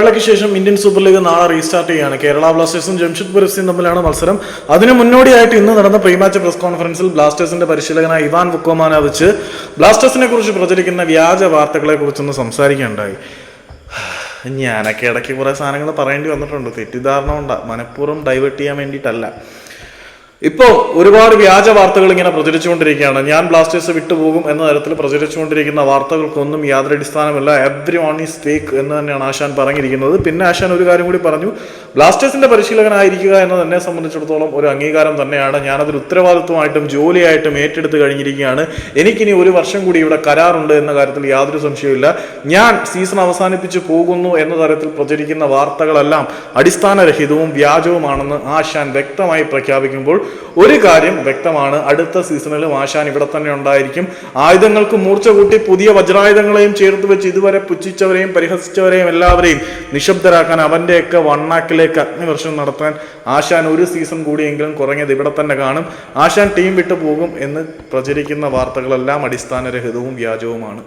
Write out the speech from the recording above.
ഇടവേളയ്ക്ക് ശേഷം Indian super league നാളെ റീസ്റ്റാർട്ട് ചെയ്യുകയാണ്. കേരള ബ്ലാസ്റ്റേഴ്സും ജംഷഡ്പൂർ എഫ് സിയും തമ്മിലാണ് മത്സരം. അതിന് മുന്നോടിയായിട്ട് ഇന്ന് നടന്ന പ്രീ മാച്ച് പ്രസ് കോൺഫറൻസിൽ ബ്ലാസ്റ്റേഴ്സിന്റെ പരിശീലകനായ ഇവാൻ വുക്കോമാന വെച്ച് ബ്ലാസ്റ്റേഴ്സിനെ കുറിച്ച് പ്രചരിക്കുന്ന വ്യാജ വാർത്തകളെ കുറിച്ചൊന്ന് സംസാരിക്കുകയുണ്ടായി. ഞാനൊക്കെ ഇടയ്ക്ക് കുറേ സാധനങ്ങൾ പറയേണ്ടി വന്നിട്ടുണ്ട്. തെറ്റിദ്ധാരണ ഉണ്ടാ മനഃപൂർവം ഡൈവേർട്ട് ചെയ്യാൻ വേണ്ടിയിട്ടല്ല. ഇപ്പോൾ ഒരുപാട് വ്യാജ വാർത്തകൾ ഇങ്ങനെ പ്രചരിച്ചുകൊണ്ടിരിക്കുകയാണ്. ഞാൻ ബ്ലാസ്റ്റേഴ്സ് വിട്ടുപോകും എന്ന തരത്തിൽ പ്രചരിച്ചുകൊണ്ടിരിക്കുന്ന വാർത്തകൾക്കൊന്നും യാതൊരു അടിസ്ഥാനമില്ല. എവ്രി വൺ ഈസ് ഫേക്ക് എന്ന് തന്നെയാണ് ആശാൻ പറഞ്ഞിരിക്കുന്നത്. പിന്നെ ആശാൻ ഒരു കാര്യം കൂടി പറഞ്ഞു. ബ്ലാസ്റ്റേഴ്സിന്റെ പരിശീലകനായിരിക്കുക എന്നത് എന്നെ സംബന്ധിച്ചിടത്തോളം ഒരു അംഗീകാരം തന്നെയാണ്. ഞാനതൊരു ഉത്തരവാദിത്വമായിട്ടും ജോലിയായിട്ടും ഏറ്റെടുത്ത് കഴിഞ്ഞിരിക്കുകയാണ്. എനിക്കിനി ഒരു വർഷം കൂടി ഇവിടെ കരാറുണ്ട് എന്ന കാര്യത്തിൽ യാതൊരു സംശയവുമില്ല. ഞാൻ സീസൺ അവസാനിപ്പിച്ച് പോകുന്നു എന്ന തരത്തിൽ പ്രചരിക്കുന്ന വാർത്തകളെല്ലാം അടിസ്ഥാനരഹിതവും വ്യാജവുമാണെന്ന് ആശാൻ വ്യക്തമായി പ്രഖ്യാപിക്കുമ്പോൾ ഒരു കാര്യം വ്യക്തമാണ്. അടുത്ത സീസണിലും ആശാൻ ഇവിടെ തന്നെ ഉണ്ടായിരിക്കും. ആയുധങ്ങൾക്ക് മൂർച്ച കൂട്ടി പുതിയ വജ്രായുധങ്ങളെയും ചേർത്ത് വെച്ച് ഇതുവരെ പുച്ഛിച്ചവരെയും പരിഹസിച്ചവരെയും എല്ലാവരെയും നിശബ്ദരാക്കാൻ അവന്റെയൊക്കെ വണ്ണാക്കിലേക്ക് അഗ്നിവർഷം നടത്താൻ ആശാൻ ഒരു സീസൺ കൂടിയെങ്കിലും കുറഞ്ഞത് ഇവിടെ തന്നെ കാണും. ആശാൻ ടീം വിട്ടു പോകും എന്ന് പ്രചരിക്കുന്ന വാർത്തകളെല്ലാം അടിസ്ഥാനരഹിതവും വ്യാജവുമാണ്.